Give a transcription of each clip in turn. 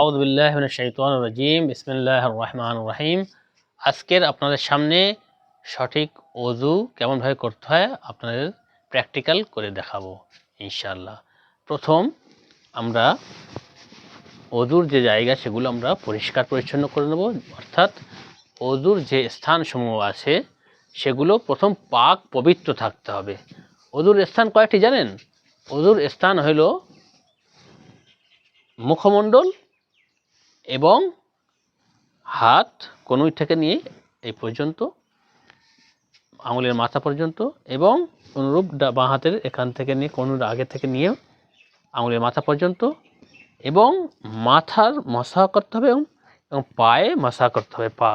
আউদুল্লাহ শৈতান রাজিম। বিসমিল্লাহ রহমান রহিম। আজকের আপনাদের সামনে সঠিক অজু কেমনভাবে করতে হয় আপনাদের প্র্যাকটিক্যাল করে দেখাবো ইনশাল্লাহ প্রথম আমরা অজুর যে জায়গা সেগুলো আমরা পরিষ্কার পরিচ্ছন্ন করে নেব। অর্থাৎ অজুর যে স্থানসমূহ আছে সেগুলো প্রথম পাক পবিত্র থাকতে হবে। অজুর স্থান কয়েকটি জানেন? অজুর স্থান হইল মুখমণ্ডল এবং হাত কনুই থেকে নিয়ে এই পর্যন্ত, আঙুলের মাথা পর্যন্ত এবং অনুরূপ বাঁ হাতের এখান থেকে নিয়ে, কনুর আগে থেকে নিয়ে আঙুলের মাথা পর্যন্ত এবং মাথার মশা করতে হবে এবং পায়ে মশা করতে হবে, পা।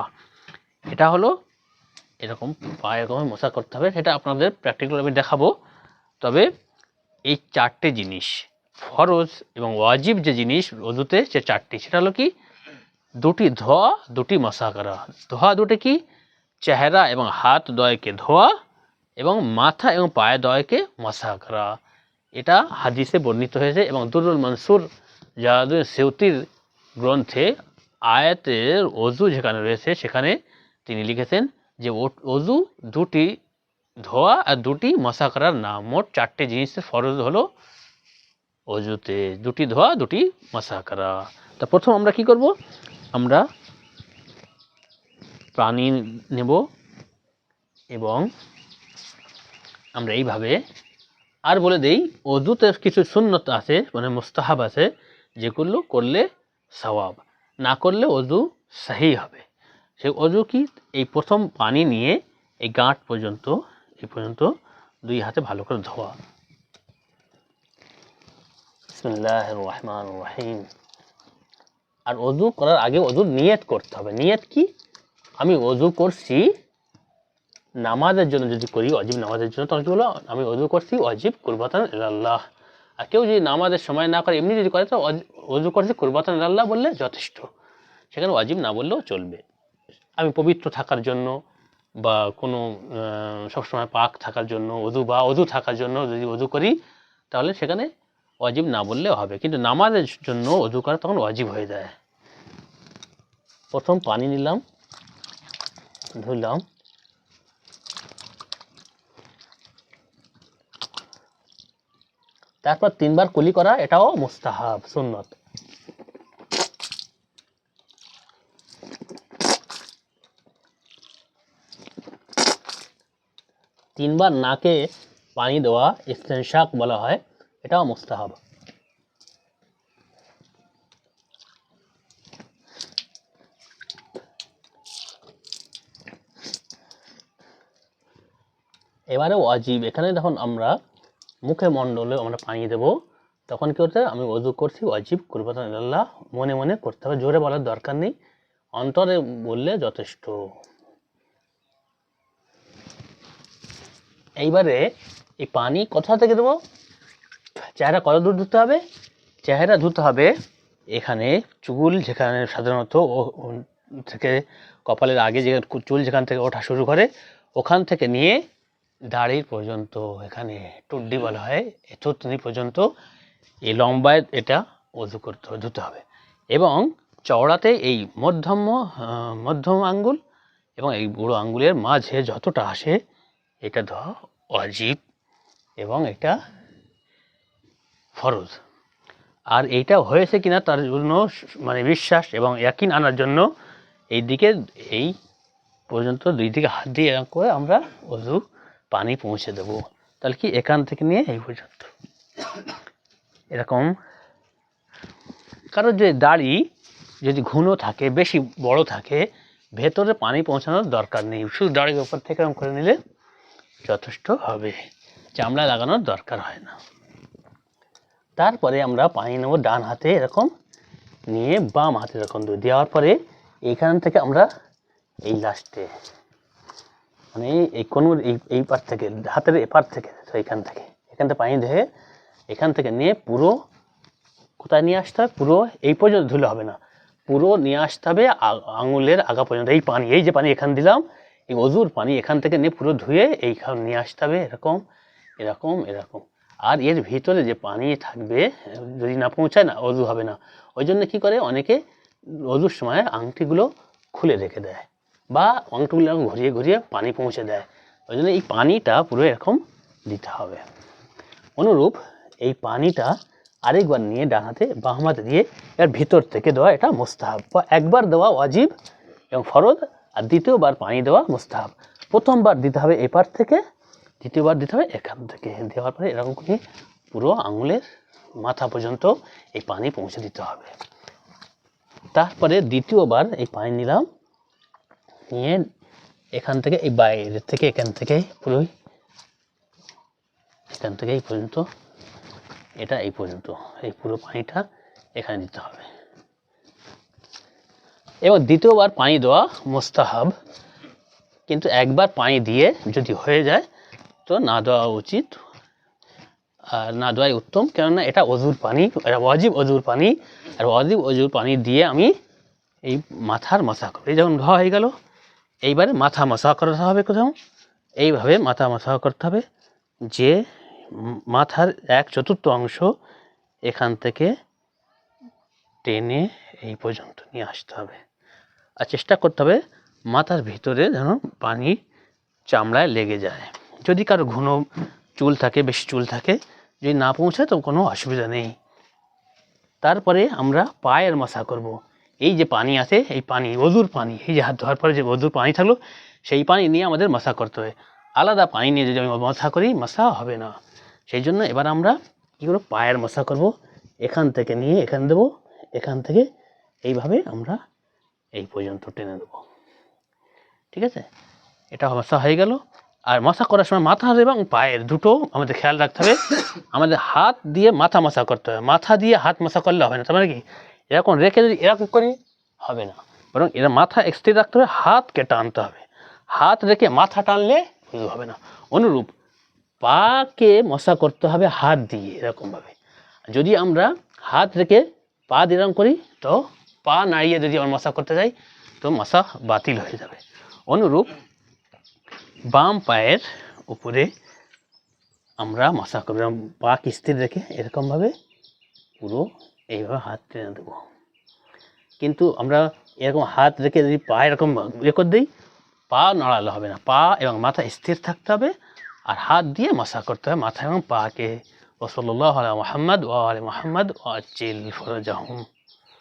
এটা হলো এরকম পায়ে এরকম মশা করতে হবে, সেটা আপনাদের প্র্যাকটিক্যাল আমি দেখাবো। তবে এই চারটে জিনিস ফরজ এবং ওয়াজিব যে জিনিস রোদুতে সে চারটি। সেটা হলো কি? দুটি ধোয়া, দুটি মশা করা ধোয়া দুটি কি? চেহারা এবং হাত দয়কে ধোয়া এবং মাথা এবং পায়ে দয়কে মশা করা এটা হাদিসে বর্ণিত হয়েছে এবং দুরুল মনসুর জাহাদুল সেউতির গ্রন্থে আয়াতের অজু যেখানে রয়েছে, সেখানে তিনি লিখেছেন যে অজু দুটি ধোয়া আর দুটি মশা করার নাম। মোট চারটে জিনিসের ফরজ হলো অজুতে দুটি ধোয়া, দুটি মশা করা। তা প্রথম আমরা কি করব? আমরা পানি নেব এবং আমরা এইভাবে আর বলে দেই, অজুতে কিছু সুন্নত আছে মানে মুস্তাহাব আছে, যেগুলো করলে সওয়াব, না করলে অজু সাহি হবে। সে অজু কি? এই প্রথম পানি নিয়ে এই গাঁট পর্যন্ত, এই পর্যন্ত দুই হাতে ভালো করে ধোয়া। বিসমিল্লাহ রহমান রহিম। আর অজু করার আগে অজুর নিয়ত করতে হবে। নিয়ত কি? আমি অজু করছি নামাজের জন্য যদি করি, অজিব নামাজের জন্য, তখন কি বলো আমি অজু করছি, অজিব কুরবাতান আল্লাহ আর কেউ যদি নামাজের সময় না করে, এমনি যদি করে, তো অজ- করছি কুরবাতান আল্লাহ বললে যথেষ্ট। সেখানে অজিব না বললেও চলবে। আমি পবিত্র থাকার জন্য বা কোনো সবসময় পাক থাকার জন্য, অজু বা অজু থাকার জন্য যদি অজু করি, তাহলে সেখানে অজিব না বললেও হবে। কিন্তু নামাজের জন্য অজু করা তখন অজিব হয়ে যায়। প্রথম পানি নিলাম, ধুলাম। তারপর তিনবার কুলি করা, এটাও মুস্তাহাব, সুন্নত। তিনবার নাকে পানি দেওয়া, ইস্তেনশাক বলা হয়। এটাও মুস্তাহাব এবারে ওয়াজিব, এখানে যখন আমরা মুখে মণ্ডলে আমরা পানি দেব, তখন কি করতে আমি অজু করছি, ওয়াজিব কুরবাতান আল্লাহ, মনে মনে করতে হবে। জোরে বলার দরকার নেই, অন্তরে বললে যথেষ্ট। এইবারে এই পানি কোথা থেকে দেবো? চেহারা কত দূর ধুতে হবে? চেহারা ধুতে হবে এখানে চুল, যেখানে সাধারণত থেকে কপালের আগে যে চুল যেখান থেকে ওঠা শুরু করে, ওখান থেকে নিয়ে দাড়ির পর্যন্ত, এখানে টুড্ডি বলা হয় থুতনি পর্যন্ত এই লম্বায় এটা অজু করতে ধুতে হবে। এবং চওড়াতে এই মধ্যম মধ্যম আঙ্গুল এবং এই বুড়ো আঙ্গুলের মাঝে যতটা আসে, এটা ধোয়া অজীব এবং এটা ফরজ। আর এইটা হয়েছে কিনা তার জন্য মানে বিশ্বাস এবং ইয়াকিন আনার জন্য এই দিকে, এই পর্যন্ত দুই দিকে হাত দিয়ে করে আমরা অজু পানি পৌঁছে দেবো। তাহলে কি এখান থেকে নিয়ে এই পর্যন্ত? এরকম কারোর যে দাড়ি যদি ঘুনো থাকে, বেশি বড় থাকে, ভেতরে পানি পৌঁছানোর দরকার নেই। শুধু দাড়ির উপর থেকে এরকম করে নিলে যথেষ্ট হবে। চামড়া লাগানোর দরকার হয় না। তারপরে আমরা পানি নেব ডান হাতে এরকম নিয়ে বাম হাতে এরকম দিয়ে দেওয়ার পরে এইখান থেকে আমরা এই লাস্টে মানে এই কোনো, এই এই পার থেকে, হাতের এপার থেকে, তো এইখান থেকে। এখান থেকে পানি ধুয়ে এখান থেকে নিয়ে পুরো কোথায় নিয়ে আসতে হবে? পুরো এই পর্যন্ত ধুলে হবে না। পুরো নিয়ে আসতে হবে আঙুলের আগা পর্যন্ত। এই পানি, এই যে পানি এখান দিলাম, এই অজুর পানি এখান থেকে নিয়ে পুরো ধুয়ে এইখান, নিয়ে আসতে হবে এরকম এরকম এরকম। আর এর ভিতরে যে পানি থাকবে, যদি না পৌঁছায় না, অজু হবে না। ওই জন্য কী করে? অনেকে অজুর সময় আংটিগুলো খুলে রেখে দেয় বা আংটিগুলো ঘুরিয়ে ঘুরিয়ে পানি পৌঁছে দেয়। ওই জন্য এই পানিটা পুরো এরকম দিতে হবে। অনুরূপ এই পানিটা আরেকবার নিয়ে ডান হাতে দিয়ে এর ভিতর থেকে দেওয়া এটা মোস্তাহাব বা একবার দেওয়া ওয়াজিব এবং ফরজ, আর দ্বিতীয়বার পানি দেওয়া মোস্তাহাব। প্রথমবার দিতে হবে এপার থেকে দ্বিতীয়বার দিতে হবে, এখান থেকে দেওয়ার পরে এরকম করে পুরো আঙুলের মাথা পর্যন্ত এই পানি পৌঁছে দিতে হবে। তারপরে দ্বিতীয়বার এই পানি নিলাম, নিয়ে এখান থেকে এই বাইরের থেকে, এখান থেকে পুরোই এখান থেকে এই পর্যন্ত, এটা এই পর্যন্ত, এই পুরো পানিটা এখানে দিতে হবে। এবং দ্বিতীয়বার পানি দেওয়া মোস্তাহাব, কিন্তু একবার পানি দিয়ে যদি হয়ে যায় না দেওয়া উচিত। আর না দেওয়াই উত্তম, কেননা এটা অজুর পানি, এটা ওয়াজিব অজুর পানি। আর ওয়াজিব অজুর পানি দিয়ে আমি এই মাথার মশা করি। যখন ধোয়া হয়ে গেল, এইবারে মাথা মশা করতে হবে কোথাও। এইভাবে মাথা মশা করতে হবে যে মাথার এক চতুর্থ অংশ এখান থেকে টেনে এই পর্যন্ত নিয়ে আসতে হবে। আর চেষ্টা করতে হবে মাথার ভিতরে যেন পানি চামড়ায় লেগে যায়। যদি কারও ঘন চুল থাকে, বেশি চুল থাকে, যদি না পৌঁছায় তো কোনো অসুবিধা নেই। তারপরে আমরা পায়ের মশা করব। এই যে পানি আছে, এই পানি অজুর পানি, এই যে হাত ধোয়ার পরে যে অজুর পানি থাকল, সেই পানি নিয়ে আমাদের মশা করতে হয়। আলাদা পানি নিয়ে যদি আমি মশা করি মশা হবে না। সেই জন্য এবার আমরা কী করব? পায়ের মশা করব। এখান থেকে নিয়ে এখান দেবো। এখান থেকে এইভাবে আমরা এই পর্যন্ত টেনে দেবো ঠিক আছে? এটা মশা হয়ে গেল। আর মশা করার সময় মাথার এবং পায়ের দুটো আমাদের খেয়াল রাখতে হবে। আমাদের হাত দিয়ে মাথা মশা করতে হবে। মাথা দিয়ে হাত মশা করলে হবে না। তার মানে কি? এরকম রেখে যদি এরকম করি হবে না। বরং এরা মাথা স্থির রাখতে হবে হাতকে টানতে হবে। হাত রেখে মাথা টানলে শুধু হবে না। অনুরূপ পাকে মশা করতে হবে হাত দিয়ে এরকমভাবে। যদি আমরা হাত রেখে পা এরকম করি তো পা নাড়িয়ে যদি আমরা মশা করতে যাই তো মশা বাতিল হয়ে যাবে। অনুরূপ বাম পায়ের উপরে আমরা মশা করব। পা স্থির রেখে এরকমভাবে পুরো এইভাবে হাত টেনে দেবো। কিন্তু আমরা এরকম হাত রেখে যদি পা এরকম ইয়ে করে দিই, পা নাড়ালে হবে না। পা এবং মাথা স্থির থাকতে হবে আর হাত দিয়ে মশা করতে হবে। মাথা এবং পাকে। ওসল্লাহ আলা মোহাম্মদ ও আলী মোহাম্মদ ও আচিল ফরজাহম।